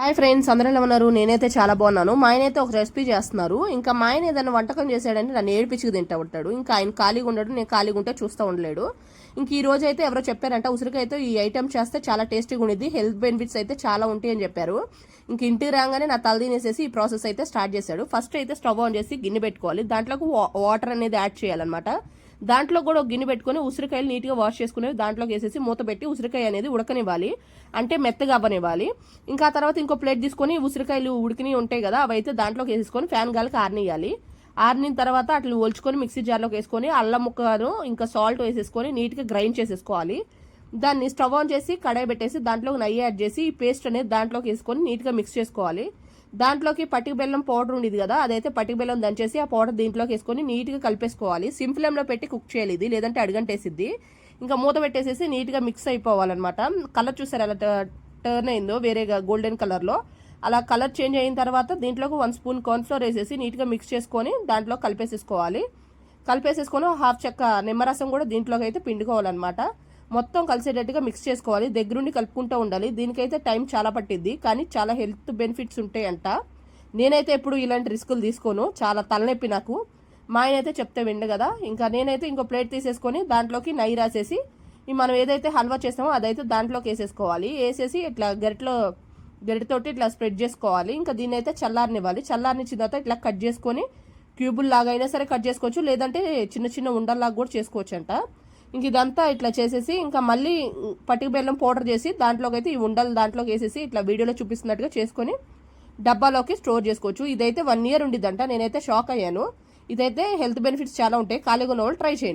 Hi friends అందరూ ఎలా ఉన్నారు? నేనైతే చాలా బాగున్నాను. మా ఆయన అయితే ఒక రెసిపీ చేస్తున్నారు. ఇంకా మా ఆయన ఏదైనా వంటకం చేశాడంటే నన్ను ఏడిపించుకు తింటా ఉంటాడు. ఇంకా ఆయన ఖాళీగా ఉండడు నేను ఖాళీగా ఉంటే చూస్తూ ఉండలేడు. ఇంక ఈ రోజు అయితే ఎవరో చెప్పారంట ఉసిరికైతే ఈ ఐటెం చేస్తే చాలా టేస్టీగా ఉండేది హెల్త్ బెనిఫిట్స్ అయితే చాలా ఉంటాయి అని చెప్పారు. ఇంక ఇంటికి రాగానే నా తల తినేసేసి ఈ ప్రాసెస్ అయితే స్టార్ట్ చేశాడు. ఫస్ట్ అయితే స్టవ్ ఆన్ చేసి గిన్నె పెట్టుకోవాలి. దాంట్లోకి వాటర్ అనేది యాడ్ చేయాలన్నమాట. దాంట్లో కూడా ఒక గిన్నె పెట్టుకొని ఉసిరికాయలు నీట్గా వాష్ చేసుకునేవి దాంట్లోకి వేసేసి మూత పెట్టి ఉసిరికాయ అనేది ఉడకనివ్వాలి. అంటే మెత్తగా అవ్వనివ్వాలి. ఇంకా తర్వాత ఇంకో ప్లేట్ తీసుకొని ఉసిరికాయలు ఉడికిని ఉంటాయి కదా అవి అయితే దాంట్లోకి వేసేసుకొని ఫ్యాన్ గాలికి ఆరనియాలి ఆరిన తర్వాత అట్లా ఒలుచుకొని మిక్సీ జార్లోకి వేసుకొని అల్లం ముక్కను ఇంకా సాల్ట్ వేసేసుకొని నీట్గా గ్రైండ్ చేసేసుకోవాలి. దాన్ని స్టవ్ ఆన్ చేసి కడాయి పెట్టేసి దాంట్లో నెయ్యి యాడ్ చేసి ఈ పేస్ట్ అనేది దాంట్లోకి వేసుకొని నీట్గా మిక్స్ చేసుకోవాలి. దాంట్లోకి పట్టిక బెల్లం పౌడర్ ఉండేది కదా అదైతే పట్టిక బెల్లం దంచేసి ఆ పౌడర్ దీంట్లోకి వేసుకొని నీట్గా కలిపేసుకోవాలి. సిమ్ ఫ్లేమ్లో పెట్టి కుక్ చేయాలి ఇది లేదంటే అడిగంటేసిద్ది. ఇంకా మూత పెట్టేసేసి నీట్గా మిక్స్ అయిపోవాలన్నమాట. కలర్ చూసారు అలా టర్న్ అయిందో వేరేగా గోల్డెన్ కలర్లో. అలా కలర్ చేంజ్ అయిన తర్వాత దీంట్లోకి వన్ స్పూన్ కార్న్ఫ్లోర్ వేసేసి నీట్గా మిక్స్ చేసుకొని దాంట్లో కలిపేసేసుకోవాలి. కలిపేసేసుకొని హాఫ్ చెక్క నిమ్మరసం కూడా దీంట్లోకి అయితే పిండుకోవాలన్నమాట. మొత్తం కలిసేటట్టుగా మిక్స్ చేసుకోవాలి దగ్గరుండి కలుపుకుంటూ ఉండాలి. దీనికైతే టైం చాలా పట్టిద్ది కానీ చాలా హెల్త్ బెనిఫిట్స్ ఉంటాయంట. నేనైతే ఎప్పుడు ఇలాంటి రిస్కులు తీసుకోను చాలా తలనొప్పి నాకు. మా ఆయన అయితే చెప్తే విండు కదా. ఇంకా నేనైతే ఇంకో ప్లేట్ తీసేసుకొని దాంట్లోకి నెయ్యి రాసేసి మనం ఏదైతే హల్వా చేస్తామో అదైతే దాంట్లోకి వేసేసుకోవాలి. వేసేసి ఇట్లా గరిటలో గరిటతోటి ఇట్లా స్ప్రెడ్ చేసుకోవాలి. ఇంకా దీన్ని అయితే చల్లారనివ్వాలి. చల్లారనిచ్చిన తర్వాత ఇట్లా కట్ చేసుకొని క్యూబుల్ లాగా అయినా సరే కట్ చేసుకోవచ్చు. లేదంటే చిన్న చిన్న ఉండల్లాగా కూడా చేసుకోవచ్చు అంట ఇంక ఇదంతా ఇట్లా చేసేసి ఇంకా మళ్ళీ పట్టిక బెల్లం పౌడర్ చేసి దాంట్లోకి అయితే ఈ ఉండలు దాంట్లోకి వేసేసి ఇట్లా వీడియోలో చూపిస్తున్నట్టుగా చేసుకొని డబ్బాలోకి స్టోర్ చేసుకోవచ్చు. ఇదైతే వన్ ఇయర్ ఉండిద్దంట నేనైతే షాక్ అయ్యాను. ఇదైతే హెల్త్ బెనిఫిట్స్ చాలా ఉంటాయి. ఖాళీగా ఉన్న వాళ్ళు ట్రై చేయండి.